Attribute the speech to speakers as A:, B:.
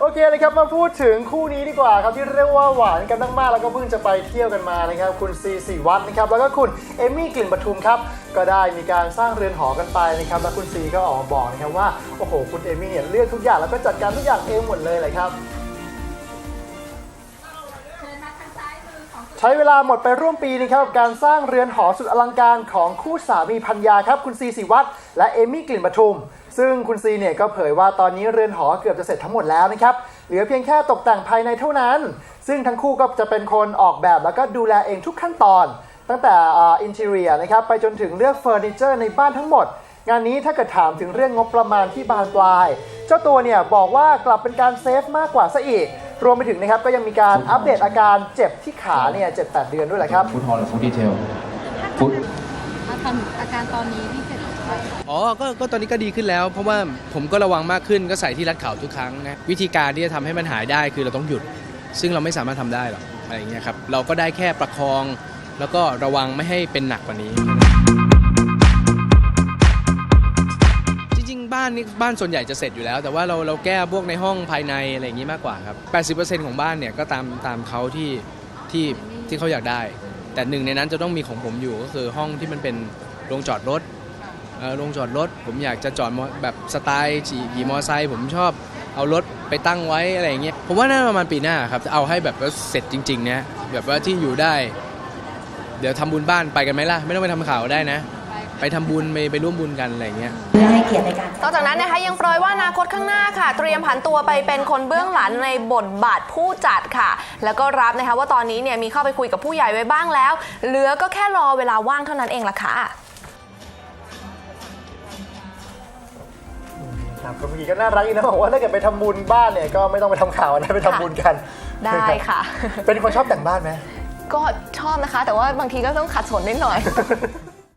A: โอเคเลยครับมาพูดถึงคู่นี้ดีกว่าครับที่เรียกว่าหวานกันมากๆแล้วก็เพิ่งจะไปเที่ยวกันมานะครับคุณซีสีวัฒน์นะครับแล้วก็คุณเอมี่กลิ่นปทุมครับก็ได้มีการสร้างเรือนหอกันไปนะครับแล้วคุณซีก็ออกมาบอกนะครับว่าโอ้โหคุณเอมี่เนี่ยเลือกทุกอย่างแล้วก็จัดการทุกอย่างเองหมดเลยเลยครับ ใช้เวลาหมดไปร่วมปีนะครับกับการสร้างเรือนหอสุดอลังการของคู่สามีพันยาครับ คุณซีสิวัตรและเอมี่กลิ่นปทุม ซึ่งคุณซีเนี่ยก็เผยว่าตอนนี้เรือนหอเกือบจะเสร็จทั้งหมดแล้วนะครับ เหลือเพียงแค่ตกแต่งภายในเท่านั้น ซึ่งทั้งคู่ก็จะเป็นคนออกแบบแล้วก็ดูแลเองทุกขั้นตอน ตั้งแต่อินเทเรียนะครับไปจนถึงเลือกเฟอร์นิเจอร์ในบ้านทั้งหมดงานนี้ถ้าเกิดถามถึงเรื่องงบประมาณที่บานปลาย เจ้าตัวเนี่ยบอกว่ากลับเป็นการเซฟมากกว่าซะอีก รวมไปถึงนะครับก็ยังมีการอัปเดตอาการเจ็บที่ขาเนี่ยเจ็ดแปดเดือนด้วยแหละครับ
B: ฟุตฮอลหรือฟุตดีเทลฟุต
C: มาทำอาการตอนนี้ที่เจ็บไป
D: อ๋อก็ก็ตอนนี้ก็ดีขึ้นแล้ว เพราะว่าผมก็ระวังมากขึ้นก็ใส่ที่รัดเข่าทุกครั้งนะวิธีการที่จะทำให้มันหายได้คือเราต้องหยุด ซึ่งเราไม่สามารถทำได้หรอกอะไรอย่างเงี้ยครับเราก็ได้แค่ประคอง แล้วก็ระวังไม่ให้เป็นหนักกว่านี้ บ้านนี่บ้านส่วนใหญ่จะเสร็จอยู่แล้ว แต่ว่าเราเราแก้พวกในห้องภายในอะไรอย่างงี้มากกว่าครับ 80%ของบ้านเนี่ยก็ตามตามเขาที่ที่ที่เขาอยากได้ แต่หนึ่งในนั้นจะต้องมีของผมอยู่ก็คือห้องที่มันเป็นโรงจอดรถโรงจอดรถ ผมอยากจะจอดแบบสไตล์ขี่มอเตอร์ไซค์ผมชอบเอารถไปตั้งไว้อะไรอย่างเงี้ยผมว่าน่าประมาณปีหน้าครับจะเอาให้แบบว่าเสร็จจริงๆนะแบบว่าที่อยู่ได้ เดี๋ยวทำบุญบ้านไปกันไหมล่ะ ไม่ต้องไปทำข่าวได้นะ ไปทำบุญไปไปร่วมบุญกันอะไรอย่างเงี้ย
E: นอกจากนั้นนะคะยังโปรยว่าอนาคตข้างหน้าค่ะ เตรียมผันตัวไปเป็นคนเบื้องหลังในบทบาทผู้จัดค่ะ แล้วก็รับนะคะว่าตอนนี้เนี่ยมีเข้าไปคุยกับผู้ใหญ่ไว้บ้างแล้ว เหลือก็แค่รอเวลาว่างเท่านั้นเองล่ะค่ะ
A: ครับก็เมื่อกี้ก็น่ารักอีกนะบอกว่าถ้าเกิดไปทำบุญบ้านเนี่ยก็ไม่ต้องไปทำข่าวนะไปทำบุญกัน
E: ได้ค่ะ
A: เป็นคนชอบแต่งบ้านไหม
E: ก็ชอบนะคะ แต่ว่าบางทีก็ต้องขัดสนนิดหน่อย